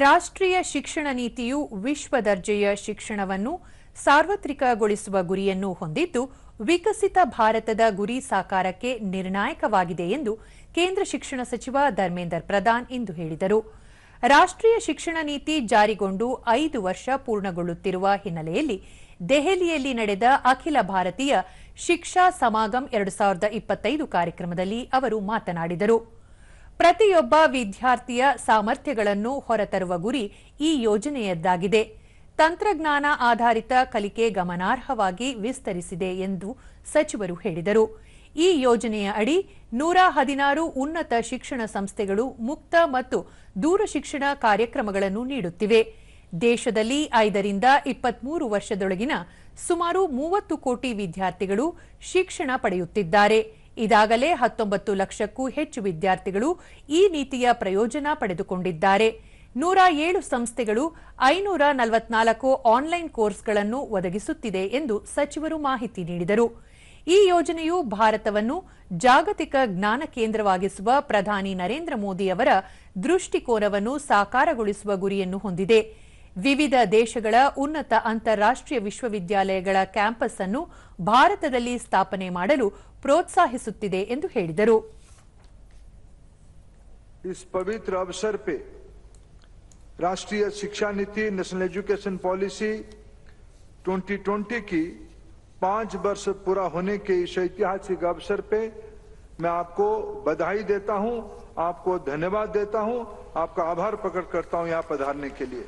ರಾಷ್ಟ್ರೀಯ ಶಿಕ್ಷಣ ನೀತಿಯು ವಿಶ್ವ ದರ್ಜೆಯ ಶಿಕ್ಷಣವನ್ನು ಸಾರ್ವತ್ರಿಕಗೊಳಿಸುವ ಗುರಿಯನ್ನು ಹೊಂದಿದ್ದು, ವಿಕಸಿತ ಭಾರತದ ಗುರಿ ಸಾಕಾರಕ್ಕೆ ನಿರ್ಣಾಯಕವಾಗಿದೆ ಎಂದು ಕೇಂದ್ರ ಶಿಕ್ಷಣ ಸಚಿವ ಧರ್ಮೇಂದರ್ ಪ್ರಧಾನ್ ಇಂದು ಹೇಳಿದರು. ರಾಷ್ಟ್ರೀಯ ಶಿಕ್ಷಣ ನೀತಿ ಜಾರಿಗೊಂಡು ಐದು ವರ್ಷ ಪೂರ್ಣಗೊಳ್ಳುತ್ತಿರುವ ಹಿನ್ನೆಲೆಯಲ್ಲಿ ದೆಹಲಿಯಲ್ಲಿ ನಡೆದ ಅಖಿಲ ಭಾರತೀಯ ಶಿಕ್ಷಾ ಸಮಾಗಮ್ ಎರಡು ಸಾವಿರದ ಇಪ್ಪತ್ತೈದು ಕಾರ್ಯಕ್ರಮದಲ್ಲಿ ಅವರು ಮಾತನಾಡಿದರು. ಪ್ರತಿಯೊಬ್ಬ ವಿದ್ಯಾರ್ಥಿಯ ಸಾಮರ್ಥ್ಯಗಳನ್ನು ಹೊರತರುವ ಗುರಿ ಈ ಯೋಜನೆಯದ್ದಾಗಿದೆ. ತಂತ್ರಜ್ಞಾನ ಆಧಾರಿತ ಕಲಿಕೆ ಗಮನಾರ್ಹವಾಗಿ ವಿಸ್ತರಿಸಿದೆ ಎಂದು ಸಚಿವರು ಹೇಳಿದರು. ಈ ಯೋಜನೆಯ ಅಡಿ ನೂರ ಹದಿನಾರು ಉನ್ನತ ಶಿಕ್ಷಣ ಸಂಸ್ಥೆಗಳು ಮುಕ್ತ ಮತ್ತು ದೂರ ಶಿಕ್ಷಣ ಕಾರ್ಯಕ್ರಮಗಳನ್ನು ನೀಡುತ್ತಿವೆ. ದೇಶದಲ್ಲಿ ಐದರಿಂದ ಇಪ್ಪತ್ಮೂರು ವರ್ಷದೊಳಗಿನ ಸುಮಾರು ಮೂವತ್ತು ಕೋಟಿ ವಿದ್ಯಾರ್ಥಿಗಳು ಶಿಕ್ಷಣ ಪಡೆಯುತ್ತಿದ್ದಾರೆ. ಇದಾಗಲೇ ಹತ್ತೊಂಬತ್ತು ಲಕ್ಷಕ್ಕೂ ಹೆಚ್ಚು ವಿದ್ಯಾರ್ಥಿಗಳು ಈ ನೀತಿಯ ಪ್ರಯೋಜನ ಪಡೆದುಕೊಂಡಿದ್ದಾರೆ. ನೂರ ಏಳು ಸಂಸ್ಥೆಗಳು ಐನೂರ ನಲವತ್ನಾಲ್ಕು ಆನ್ಲೈನ್ ಕೋರ್ಸ್ಗಳನ್ನು ಒದಗಿಸುತ್ತಿದೆ ಎಂದು ಸಚಿವರು ಮಾಹಿತಿ ನೀಡಿದರು. ಈ ಯೋಜನೆಯು ಭಾರತವನ್ನು ಜಾಗತಿಕ ಜ್ಞಾನ ಕೇಂದ್ರವಾಗಿಸುವ ಪ್ರಧಾನಿ ನರೇಂದ್ರ ಮೋದಿ ಅವರ ದೃಷ್ಟಿಕೋನವನ್ನು ಸಾಕಾರಗೊಳಿಸುವ ಗುರಿಯನ್ನು ಹೊಂದಿದೆ. ವಿವಿಧ ದೇಶಗಳ ಉನ್ನತ ಅಂತಾರಾಷ್ಟ್ರೀಯ ವಿಶ್ವವಿದ್ಯಾಲಯಗಳ ಕ್ಯಾಂಪಸ್ ಅನ್ನು ಭಾರತದಲ್ಲಿ ಸ್ಥಾಪನೆ ಮಾಡಲು ಪ್ರೋತ್ಸಾಹಿಸುತ್ತಿದೆ ಎಂದು ಹೇಳಿದರು इस पवित्र अवसर पे राष्ट्रीय शिक्षा नीति नेशनल एजुकेशन पॉलिसी 2020 की पांच वर्ष पूरा होने के इस ऐतिहासिक अवसर पे मैं आपको बधाई देता हूं आपको धन्यवाद देता हूं आपका आभार प्रकट करता हूं यहां पधारने के लिए